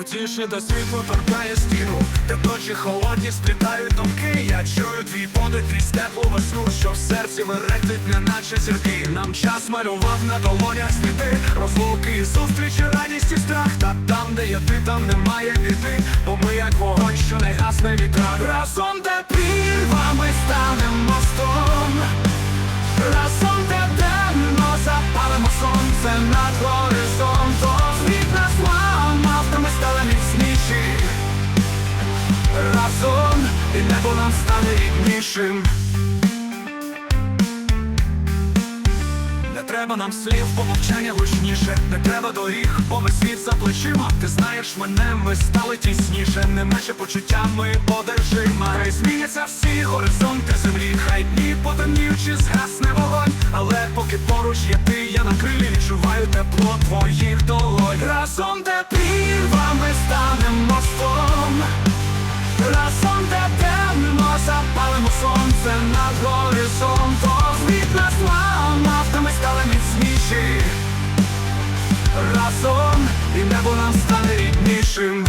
Утішне та світло торкає стіну, ночі холодні сплітають думки. Я чую твій подих крізь теплу весну, що в серці мерехтить, неначе зірки. Нам час малював на долонях сліди, розлуки, зустрічі, радість і страх. Та там, де є ти, там немає біди, бо ми як вогонь, що не гасне вітрах. Разом де прірвами станемо мостом. Разом і небо нам стане ріднішим. Не треба нам слів, бо мовчання гучніше. Не треба доріг, бо ми світ за плечима. Ти знаєш мене, ми стали тісніше. Не наче почуттями одержима. Хай зміняться всі горизонти землі. Хай дні потемніючи згасне вогонь. Але поки поруч є ти, я на крилі відчуваю тепло твоїх долонь. Разом де прірвами станем мостом Разом запалимо сонце над горизонтом. Світ нас ламав, та ми стали міцніші. Разом і небо нам стане ріднішим.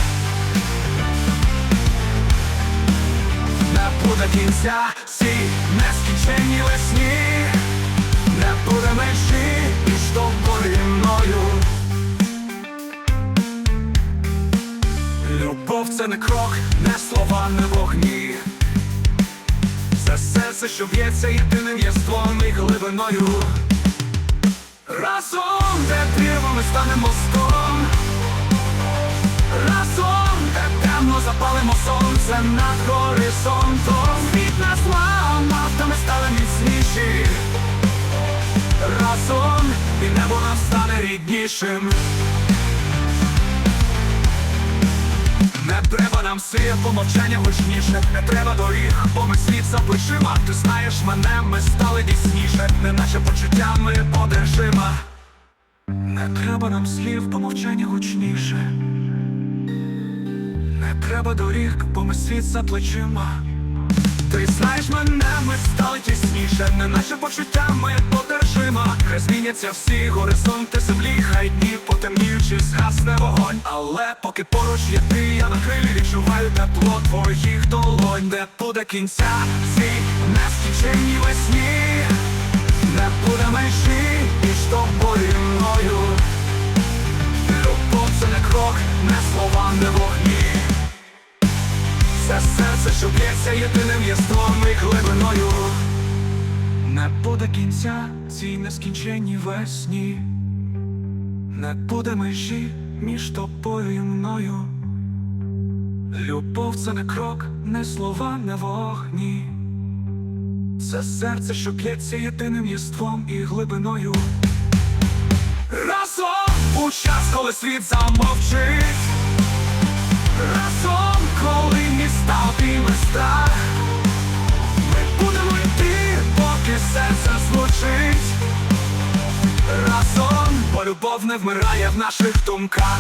Не буде кінця цій нескінченній весні. Не буде межі між мною. Любов це не крок, не слова, не вогні. Це серце, що б'ється єдиним єством і глибиною. Разом, де прірвами станемо мостом. Разом, де темно запалимо сонце над горизонтом. Світ нас ламав, та ми стали міцніші. Разом і небо нам стане ріднішим. Не треба нам сил, бо мовчання гучніше. Не треба доріг, бо ми плечима. Ти знаєш мене, ми стали дійсніше. Не наче почуттями одержима. Не треба нам слів, бо мовчання гучніше. Не треба доріг, бо ми за плечима. Ти знаєш мене, ми стали тісніше, не наче почуттями одержима. Хай зміняться всі горизонти землі, хай дні потемніючи, згасне вогонь. Але поки поруч є ти, я на крилі відчуваю тепло твоїх долонь, де буде кінця цій нескінченній весні, не буде межі між тобою мною. Любов це не крок, не слова, не вогні. Це серце, що б'ється єдиним єством і глибиною Не буде кінця цій нескінченній весні Не буде межі між тобою і мною. Любов це не крок, не слова, не вогні. Це серце, що б'ється єдиним єством і глибиною. Разом у час, коли світ замовчить. Разом, коли міста обійме страх любов не вмирає в наших думках